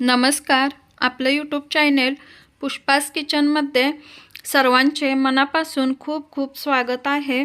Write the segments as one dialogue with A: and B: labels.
A: नमस्कार. आपलं YouTube channel Pushpa's किचनमध्ये सर्वांचे मनापासून खूप खूप स्वागत आहे.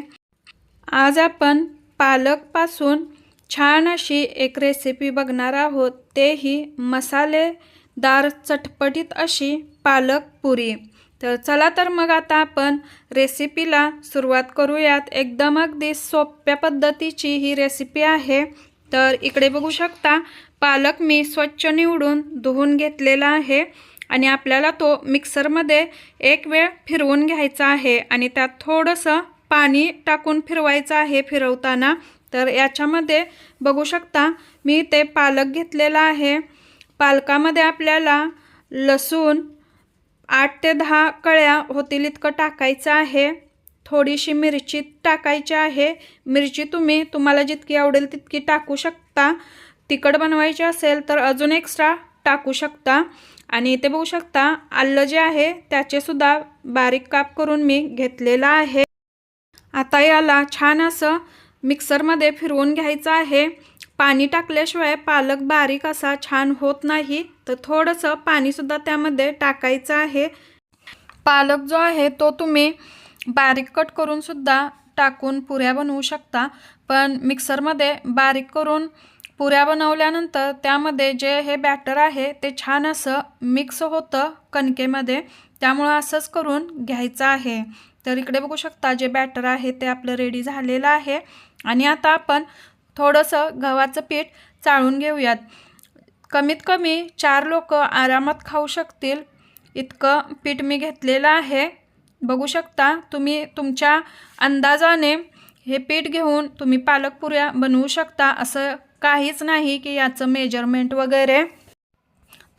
A: आज आपण पालकपासून छान अशी एक रेसिपी बघणार आहोत. तेही मसालेदार चटपटीत अशी पालक पुरी. तर चला तर मग आता आपण रेसिपीला सुरुवात करूयात. एकदम अगदी सोप्या पद्धतीची ही रेसिपी आहे. तर इकडे बघू शकता पालक मी स्वच्छ निवडून धुवून घेतलेला आहे आणि आपल्याला तो मिक्सरमध्ये एक वेळ फिरवून घ्यायचा आहे आणि त्यात थोडंसं पाणी टाकून फिरवायचं आहे फिरवताना. तर याच्यामध्ये बघू शकता मी ते पालक घेतलेला आहे. पालकामध्ये आपल्याला लसूण आठ ते दहा कळ्या होतील इतकं टाकायचं आहे. थोडीशी मिरची टाकायची आहे. मिरची तुम्ही तुम्हाला जितकी आवडेल तितकी टाकू शकता. तिखट बनवायची असेल तर अजून एक्स्ट्रा टाकू शकता. आणि इथे बघू शकता आलं जे आहे त्याचेसुद्धा बारीक काप करून मी घेतलेलं आहे. आता याला छान असं मिक्सरमध्ये फिरवून घ्यायचं आहे. पाणी टाकल्याशिवाय पालक बारीक असा छान होत नाही तर थोडंसं पाणीसुद्धा त्यामध्ये टाकायचं आहे. पालक जो आहे तो तुम्ही बारीक कट करूनसुद्धा टाकून पुऱ्या बनवू शकता पण मिक्सरमध्ये बारीक करून पुऱ्या बनवल्यानंतर त्यामध्ये जे हे बॅटर आहे ते छान असं मिक्स होतं कणकेमध्ये. त्यामुळं असंच करून घ्यायचं आहे. तर इकडे बघू शकता जे बॅटर आहे ते आपलं रेडी झालेलं आहे. आणि आता आपण थोडंसं गव्हाचं पीठ चाळून घेऊयात. कमीत कमी चार लोक आरामात खाऊ शकतील. इतकं पीठ मी घेतलेलं आहे. बघू शकता तुम्ही तुमच्या अंदाजाने हे पीठ घेऊन तुम्ही पालकपुऱ्या बनवू शकता असं काहीच नाही की याचं मेजरमेंट वगैरे.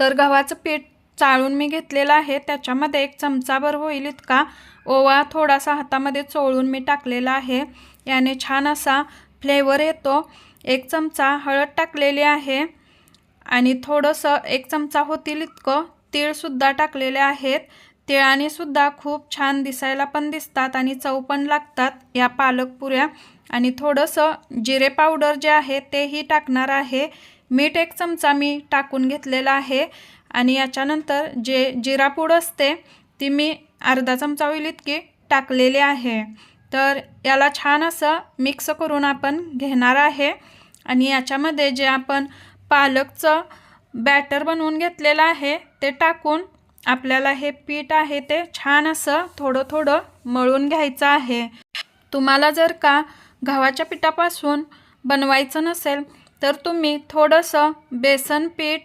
A: तर गव्हाचं पीठ चाळून मी घेतलेलं आहे. त्याच्यामध्ये एक चमचाभर होईल इतका. ओवा थोडासा हातामध्ये चोळून मी टाकलेला आहे. याने छान असा फ्लेवर येतो. एक चमचा हळद टाकलेली आहे. आणि थोडंसं एक चमचा होतील इतकं. तीळसुद्धा टाकलेले आहेत. तिळानेसुद्धा खूप छान दिसायला पण दिसतात आणि चव पण लागतात या पालकपुऱ्या. आणि थोडंसं जिरे पावडर जे आहे तेही टाकणार आहे. मीठ एक चमचा मी टाकून घेतलेला आहे. आणि याच्यानंतर जे जिरापूड असते ती मी अर्धा चमचा होईल इतकी टाकलेली आहे. तर याला छान असं मिक्स करून आपण घेणार आहे. आणि याच्यामध्ये जे आपण पालकचं बॅटर बनवून घेतलेलं आहे ते टाकून आपल्याला हे पीठ आहे ते छान असं थोडं थोडं मळून घ्यायचं आहे. तुम्हाला जर का गव्हाच्या पिठापासून बनवायचं नसेल तर तुम्ही थोडंसं बेसन पीठ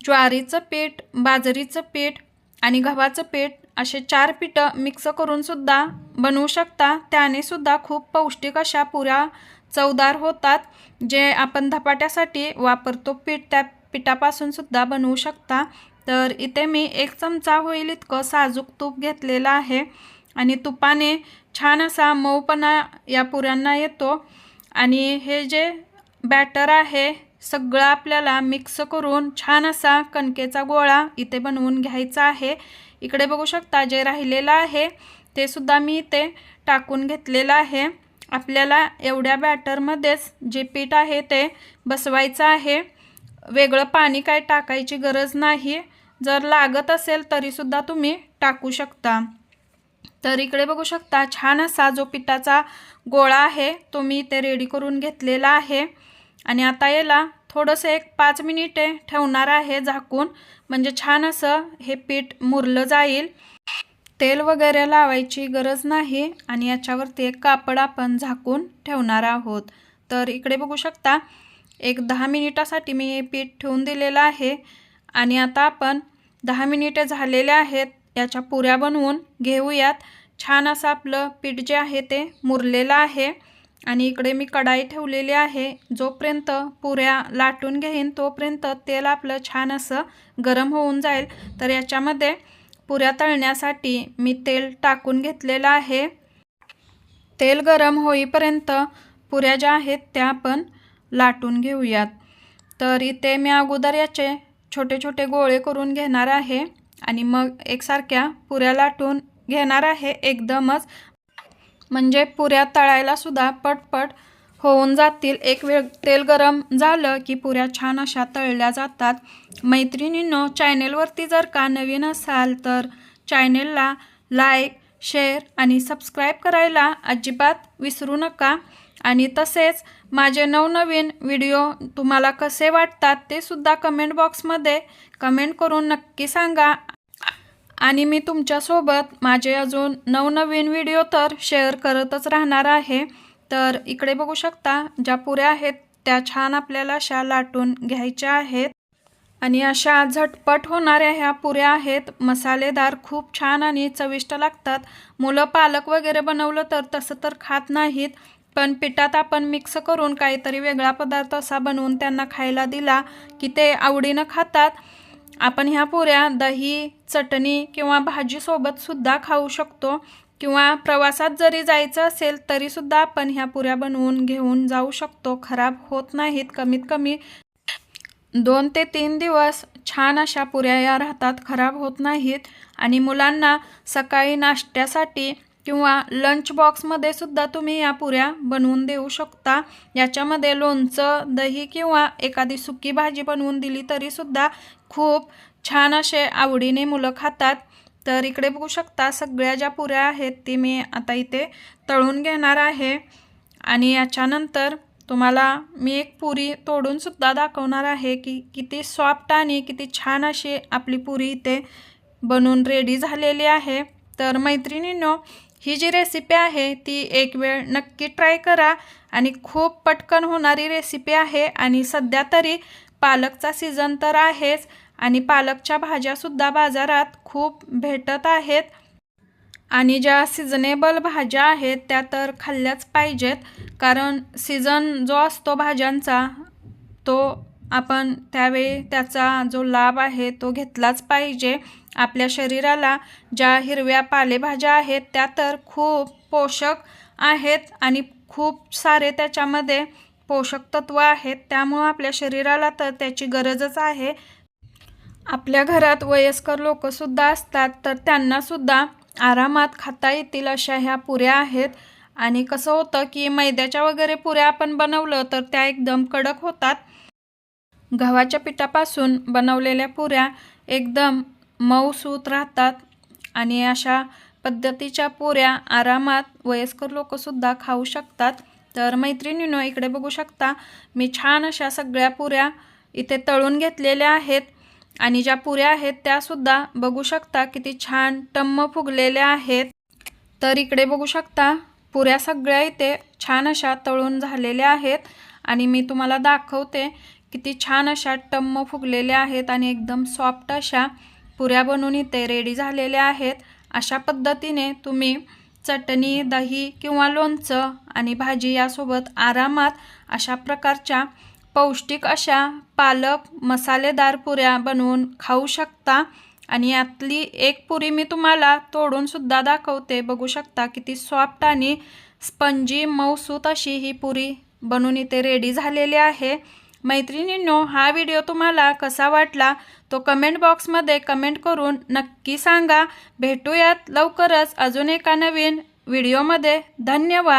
A: ज्वारीचं पीठ बाजरीचं पीठ आणि गव्हाचं पीठ असे चार पिठं मिक्स करूनसुद्धा बनवू शकता. त्यानेसुद्धा खूप पौष्टिक अशा पुऱ्या चवदार होतात जे आपण धपाट्यासाठी वापरतो पीठ त्या पिठापासूनसुद्धा बनवू शकता. तर इथे मी एक चमचा होईल इतकं साजूक तूप घेतलेलं आहे आणि तुपाने छान असा मऊपणा या पुऱ्यांना येतो. आणि हे जे बॅटर आहे सगळं आपल्याला मिक्स करून छान असा कणकेचा गोळा इथे बनवून घ्यायचा आहे. इकडे बघू शकता जे राहिलेलं आहे ते सुद्धा मी इथे टाकून घेतलेलं आहे. आपल्याला एवढ्या बॅटरमध्येच जे पीठ आहे ते बसवायचं आहे. वेगळं पाणी काय टाकायची गरज नाही. जर लागत असेल तरीसुद्धा तुम्ही टाकू शकता. तर इकडे बघू शकता छान असा जो पिठाचा गोळा आहे तो मी इथे रेडी करून घेतलेला आहे. आणि आता याला थोडंसं एक पाच मिनिटे ठेवणार आहे झाकून. म्हणजे छान असं हे पीठ मुरलं जाईल. तेल वगैरे लावायची गरज नाही आणि याच्यावरती एक कापड आपण झाकून ठेवणार आहोत. तर इकडे बघू शकता एक दहा मिनिटासाठी मी हे पीठ ठेवून दिलेलं आहे. आणि आता आपण दहा मिनिटे झालेले आहेत याच्या पुऱ्या बनवून घेऊयात. छान असं आपलं पीठ जे आहे ते मुरलेलं आहे. आणि इकडे मी कढाई ठेवलेली आहे. जोपर्यंत पुऱ्या लाटून घेईन तोपर्यंत तेल आपलं छान असं गरम होऊन जाईल. तर याच्यामध्ये पुऱ्या तळण्यासाठी मी तेल टाकून घेतलेलं आहे. तेल गरम होईपर्यंत पुऱ्या ज्या आहेत त्या आपण लाटून घेऊयात. तर इथे मी अगोदर याचे छोटे छोटे गोळे करून घेणार आहे. आणि मग एकसारख्या पुऱ्या लाटून घेणार आहे एकदमच. म्हणजे पुऱ्या तळायलासुद्धा पटपट होऊन जातील. एक वेळ तेल गरम झालं की पुऱ्या छान अशा तळल्या जातात. मैत्रिणींनो चॅनेलवरती जर का नवीन असाल तर चॅनेलला लाईक शेअर आणि सबस्क्राईब करायला अजिबात विसरू नका. आणि तसेच माझे नवनवीन व्हिडिओ तुम्हाला कसे वाटतात ते सुद्धा कमेंट बॉक्समध्ये कमेंट करून नक्की सांगा. आणि मी तुमच्यासोबत माझे अजून नवनवीन व्हिडिओ तर शेअर करतच राहणार आहे. तर इकडे बघू शकता ज्या पुऱ्या आहेत त्या छान आपल्याला अशा लाटून घ्यायच्या आहेत. आणि अशा झटपट होणाऱ्या ह्या पुऱ्या आहेत. मसालेदार खूप छान आणि चविष्ट लागतात. मुलं पालक वगैरे बनवलं तर तसं तर खात नाहीत पण पिठात आपण मिक्स करून काहीतरी वेगळा पदार्थ असा बनवून त्यांना खायला दिला की ते आवडीनं खातात. आपण ह्या पुऱ्या दही चटणी किंवा भाजीसोबतसुद्धा खाऊ शकतो. किंवा प्रवासात जरी जायचं असेल तरीसुद्धा आपण ह्या पुऱ्या बनवून घेऊन जाऊ शकतो. खराब होत नाहीत कमीत कमी दोन ते तीन दिवस छान अशा पुऱ्या या राहतात. खराब होत नाहीत. आणि मुलांना सकाळी नाश्त्यासाठी किंवा लंच बॉक्समध्ये सुद्धा तुम्ही या पुऱ्या बनवून देऊ शकता. याच्यामध्ये लोणचं दही किंवा एखादी सुकी भाजी बनवून दिली तरीसुद्धा खूप छान असे आवडीने मुलं खातात. तर इकडे बघू शकता सगळ्या ज्या पुऱ्या आहेत ती मी आता इथे तळून घेणार आहे. आणि याच्यानंतर तुम्हाला मी एक पुरी तोडूनसुद्धा दाखवणार आहे की किती सॉफ्ट आणि किती छान अशी आपली पुरी इथे बनवून रेडी झालेली आहे. तर मैत्रिणींनो ही जी रेसिपी आहे ती एक वेळ नक्की ट्राय करा आणि खूप पटकन होणारी रेसिपी आहे आणि सध्या तरी पालकचा सीझन तर आहेच आणि पालकच्या भाज्यासुद्धा बाजारात खूप भेटत आहेत. आणि ज्या सिजनेबल भाज्या आहेत त्या तर खाल्ल्याच पाहिजेत. कारण सीझन जो असतो भाज्यांचा तो आपण त्यावेळी त्याचा जो लाभ आहे तो घेतलाच पाहिजे. आपल्या शरीराला ज्या हिरव्या पालेभाज्या आहेत त्या तर खूप पोषक आहेत आणि खूप सारे त्याच्यामध्ये पोषक तत्व आहेत. त्यामुळं आपल्या शरीराला तर त्याची गरजच आहे. आपल्या घरात वयस्कर लोकंसुद्धा असतात तर त्यांनासुद्धा आरामात खाता येतील अशा ह्या पुऱ्या आहेत. आणि कसं होतं की मैद्याच्या वगैरे पुऱ्या आपण बनवलं तर त्या एकदम कडक होतात. गव्हाच्या पिठापासून बनवलेल्या पुऱ्या एकदम मऊसूत राहतात आणि अशा पद्धतीच्या पुऱ्या आरामात वयस्कर लोकसुद्धा खाऊ शकतात. तर मैत्रिणीनो इकडे बघू शकता मी छान अशा सगळ्या पुऱ्या इथे तळून घेतलेल्या आहेत आणि ज्या पुऱ्या आहेत त्यासुद्धा बघू शकता किती छान टम्म फुगलेल्या आहेत. तर इकडे बघू शकता पुऱ्या सगळ्या इथे छान अशा तळून झालेल्या आहेत आणि मी तुम्हाला दाखवते किती छान अशा टम्म फुगलेल्या आहेत आणि एकदम सॉफ्ट अशा पुऱ्या बनवून इथे रेडी झालेल्या आहेत. अशा पद्धतीने तुम्ही चटणी दही किंवा लोणचं आणि भाजी यासोबत आरामात अशा प्रकारच्या पौष्टिक अशा पालक मसालेदार पुऱ्या बनवून खाऊ शकता. आणि यातली एक पुरी मी तुम्हाला तोडूनसुद्धा दाखवते. बघू शकता किती सॉफ्ट आणि स्पंजी मऊसूत अशी ही पुरी बनवून इथे रेडी झालेली आहे. मैत्रिणींनो हा व्हिडिओ तुम्हाला कसा वाटला तो कमेंट बॉक्समध्ये कमेंट करून नक्की सांगा. भेटूयात लवकरच अजून एका नवीन व्हिडिओमध्ये. धन्यवाद.